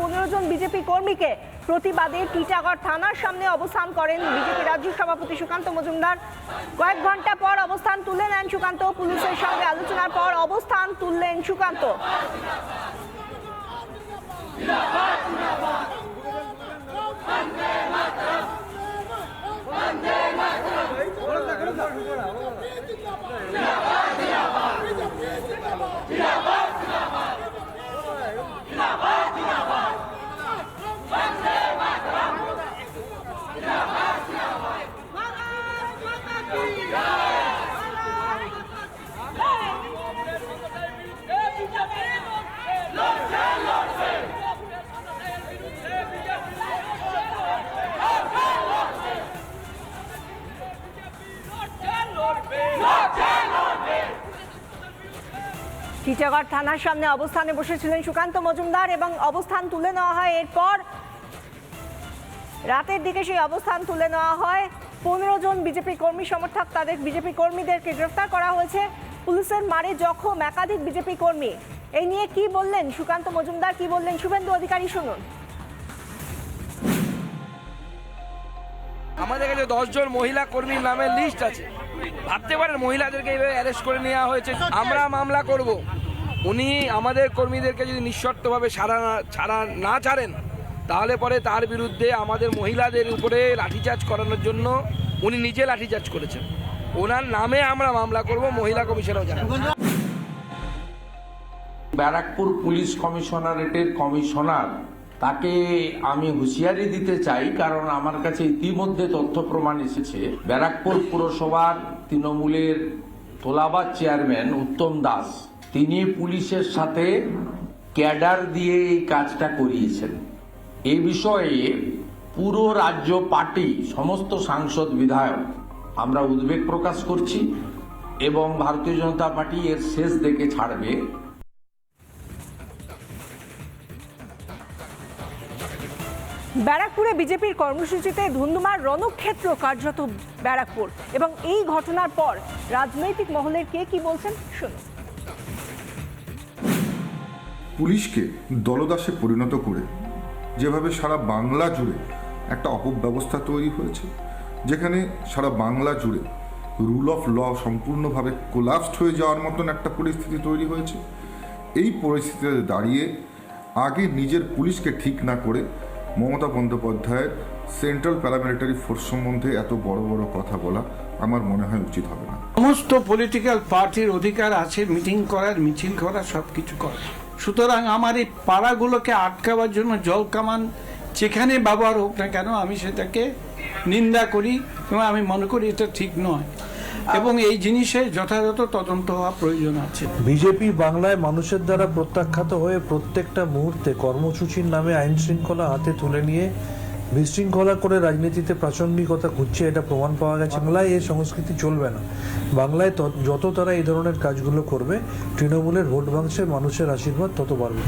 পনেরো জন বিজেপি কর্মীকে প্রতিবাদে টিটাগড় থানার সামনে অবস্থান করেন বিজেপি রাজ্য সভাপতি সুকান্ত মজুমদার। কয়েক ঘণ্টা পর অবস্থান তুলে নেন সুকান্ত, পুলিশের সঙ্গে আলোচনার পর অবস্থান তুললেন সুকান্ত। টিটাগড় থানার সামনে অবস্থানে বসেছিলেন সুকান্ত মজুমদার এবং অবস্থান তুলে নেওয়া হয় এরপর রাতের দিকে সেই অবস্থান তুলে নেওয়া হয়। পনেরো জন বিজেপি কর্মী সমর্থক তাদের বিজেপি কর্মীদেরকে গ্রেফতার করা হয়েছে। পুলিশের মারে জখম একাধিক বিজেপি কর্মী। এই নিয়ে কি বললেন সুকান্ত মজুমদার? কি বললেন শুভেন্দু অধিকারী? শুনুন। আমাদের কাছে দশজন মহিলা কর্মীর নামের লিস্ট আছে। ভাবতে পারেন, মহিলাদেরকে এইভাবে অ্যারেস্ট করে নেওয়া হয়েছে। আমরা মামলা করব। উনি আমাদের কর্মীদেরকে যদি নিঃশর্তভাবে ছাড়া না- ছাড়া না ছাড়েন, তাহলে পরে তার বিরুদ্ধে আমাদের মহিলাদের উপরে লাঠিচার্জ করানোর জন্য উনি নিজে লাঠিচার্জ করেছেন। ওনার নামে আমরা মামলা করব, মহিলা কমিশনও জানাব ব্যারাকপুর পুলিশ কমিশনারেটের কমিশনার তাকে আমি হুঁশিয়ারি দিতে চাই, কারণ আমার কাছে ইতিমধ্যে তথ্য প্রমাণ এসেছে। ব্যারাকপুর পুরসভার তৃণমূলের তোলাবাদ চেয়ারম্যান উত্তম দাস, তিনি পুলিশের সাথে ক্যাডার দিয়ে এই কাজটা করিয়েছেন। এ বিষয়ে পুরো রাজ্য পার্টি, সমস্ত সাংসদ বিধায়ক, আমরা উদ্বেগ প্রকাশ করছি এবং ভারতীয় জনতা পার্টি এর শেষ দেখে ছাড়বে। ব্যারাকপুরে বিজেপির কর্মসূচিতে ধুন্ধুমার রণক্ষেত্র কার্যত ব্যারাকপুর। এবং এই ঘটনার পর রাজনৈতিক মহলের কে কি বলছেন, শুনুন। পুলিশকে দলদাসে পরিণত করে যেভাবে সারা বাংলা জুড়ে একটা অপব্যবস্থা তৈরি হয়েছে, যেখানে সারা বাংলা জুড়ে রুল অফ ল সম্পূর্ণভাবে কোলাপসড হয়ে যাওয়ার মতন একটা পরিস্থিতি তৈরি হয়েছে। এই পরিস্থিতিতে দাঁড়িয়ে আগে নিজের পুলিশকে ঠিক না করে মমতা বন্দ্যোপাধ্যায়ের সেন্ট্রাল প্যারামিলিটারি ফোর্স সম্বন্ধে এত বড় বড় কথা বলা আমার মনে হয় উচিত হবে না। সমস্ত পলিটিক্যাল পার্টির অধিকার আছে মিটিং করার, মিছিল করার, সবকিছু করার। সুতরাং আমার এই পাড়াগুলোকে আটকাবার জন্য জল কামান, যেখানে ব্যবহার হোক না কেন, আমি সেটাকে নিন্দা করি এবং আমি মনে করি এটা ঠিক নয়। এবং এই জিনিসে যথাযথ তদন্ত হওয়া প্রয়োজন আছে। বিজেপি বাংলায় মানুষের দ্বারা প্রত্যাখ্যাত হয়ে প্রত্যেকটা মুহূর্তে কর্মসূচির নামে আইন শৃঙ্খলা হাতে তুলে নিয়ে বিশৃঙ্খলা করে রাজনীতিতে প্রাসঙ্গিকতা খুঁজছে এটা প্রমাণ পাওয়া গেছে। বাংলায় এই সংস্কৃতি চলবে না। বাংলায় যত তারা এই ধরনের কাজগুলো করবে তৃণমূলের ভোট বাংশে মানুষের আশীর্বাদ তত বাড়বে।